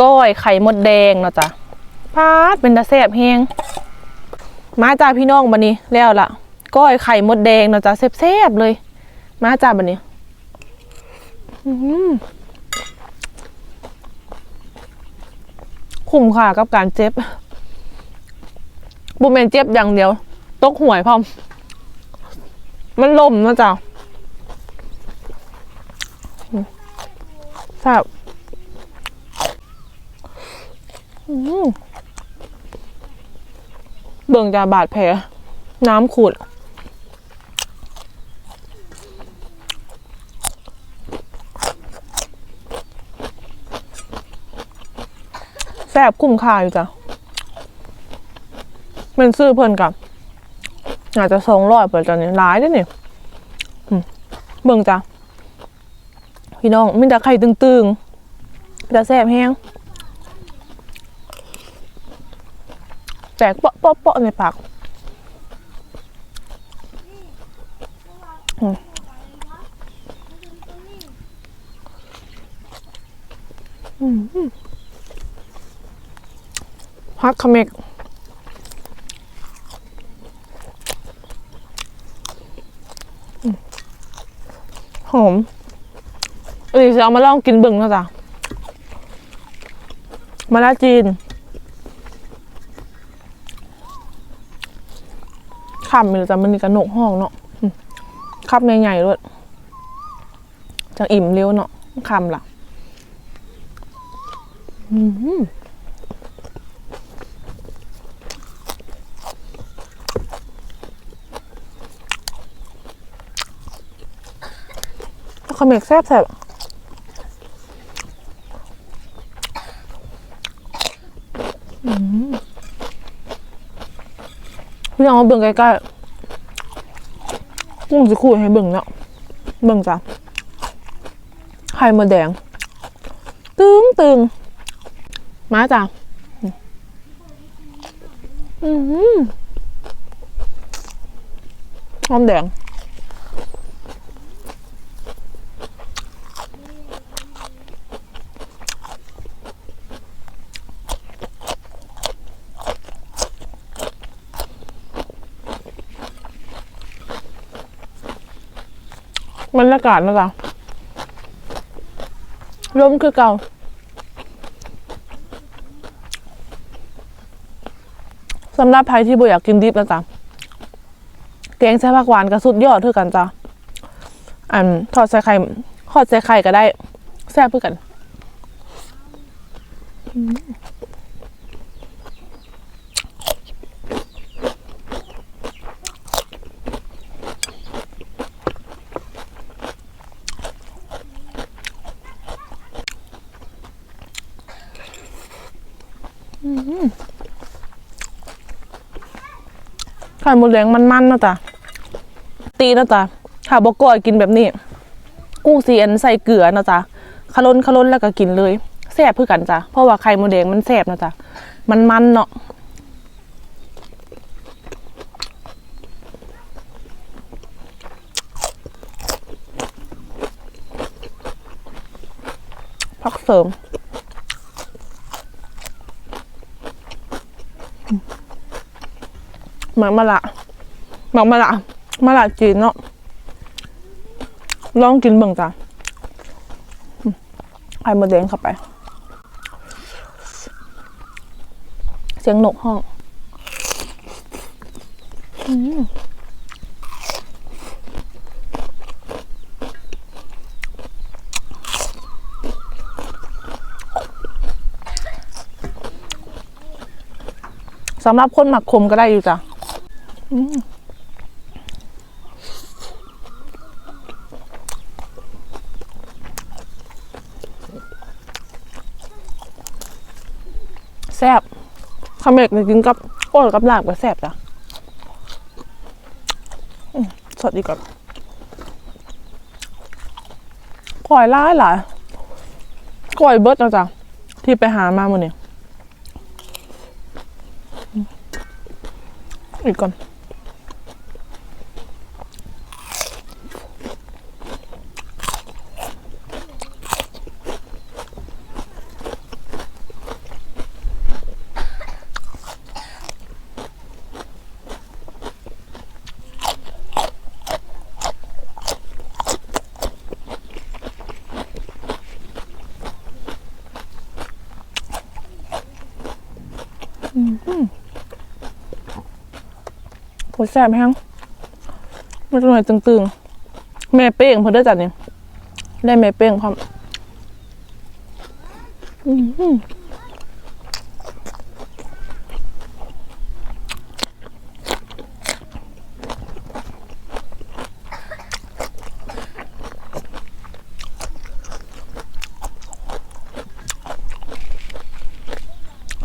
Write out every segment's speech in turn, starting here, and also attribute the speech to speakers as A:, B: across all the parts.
A: ก้อยไข่มดแดงเนาะจ้ะพาดเป็นตาแซ่บแฮงมาจ้าพี่น้องบันนี้แล้วล่ะ ก้อยไข่มดแดงเนาะจ้ะแซ่บๆเลย มาจ้าบันนี้คุ้มค่ากับการเจ็บบุเมนเจ็บอย่างเดียว ตกหวยพร้อม มันลมเนาะจ้ะอืมแซ่บอืมเบิ่งจากบาดแผลน้ำขูดแซ่บคุ้มค่าอยู่จ้ะเป็นซื้อเพิ่นกับอาจจะสองร้อยเปิดตอนนี้ร้ายด้วยนี่เบิ่งจ้ะ พี่น้องมีแต่ไข่ตึงๆแต่แซ่บแห้งแตกเปาะเปาะเปาะในปากฮักคาเมกหอม อ้ยจะเอามาลองกินเบึงนะจ๊ะมาลาจีนคำมันจะมันมีกระหนกห้องเนาะอืมใหญ่ๆด้วยจังอิ่มเร็วเนาะคำล่ะอืมข้าวเมกแซ่บแซ่บอืม พี่น้องมาเบิ่งใกล้ๆกุ้งจะคุยให้เบิ่งเนาะเบิ่งจ้ะไข่มดแดง ตึงตึงมาจ้ะอืมหอมแดง บรรยากาศนะจ๊ะลมคือเก่า สำหรับใครที่บ่อยากกินดิบนะจ๊ะแกงใส่ผักหวานกับสุดยอดเท่ากันจ้ะอันทอดใส่ไข่ทอดใส่ไข่ก็ได้ แซ่บเพื่อกัน ไข่มดแดงมันๆนะจ๊ะตีนะจ๊ะถ้าบอกก่อยกินแบบนี้ กุ้งเสียนใส่เกลือนะจ๊ะขล้นขล้นแล้วก็กินเลยแซ่บเพื่อกันจ้ะเพราะว่าไข่มดแดงมันแซ่บนะจ๊ะมันมันๆเนาะพักเสริม หมักมะละหมักมะละมะละจีนเนาะลองกินเบิ่งจ้ะอืมไข่มดแดงเข้าไป เสียงนกห้องอืมสำหรับคนหมักคมก็ได้อยู่จ้ะ แซ่บขาเมกเนี่ยกินกับโอ้กับลาบก็แซ่บจ้ะสดดีกว่าก่อยร้ายหลายก่อยเบิร์ดแล้วจ้ะที่ไปหามาเมื่อนี้อืมอีกก่อน โหแซ่บแฮงมันจะหน่อยตึงๆ แม่เป้งเพิ่นได้จัดนี่ได้แม่เป้งพร้อม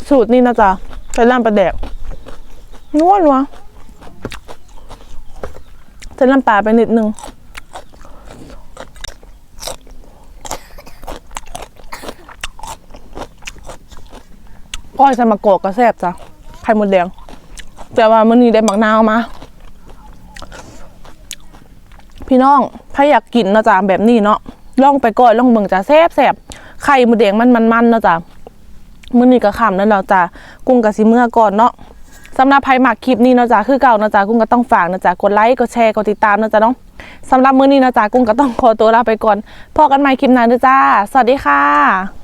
A: สูตรนี่นะจ๊ะ ใช้ล่ามปลาแดกนัวนัวใช้ล่ามปลาไปนิดนึงก้อยใส่มะกอกกระแซบจ้ะไข่มดแดง แต่ว่ามื้อนี้ได้หมักนาวมา พี่น้องถ้าอยากกินเนาะจ๊ะแบบนี้เนาะลองไปก่อนลองเบิ่งจ้ะแซ่บแซ่บไข่มดแดงมันมันมันเนาะจ๊ะ มื้อนี้ก็ค่ำแล้วเนาะจ้ะกุ้งกับสิเมื่อก่อนเนาะสำหรับใครมักคลิปนี้เนาะจ๊ะคือเก่าเนาะจ๊ะกุ้งก็ต้องฝากเนาะจ๊ะกดไลค์กดแชร์กดติดตามเนาะจ๊ะเนาะสำหรับมื้อนี้เนาะจ๊ะกุ้งก็ต้องขอตัวลาไปก่อนพบกันใหม่คลิปหน้าเด้อจ้า สวัสดีค่ะ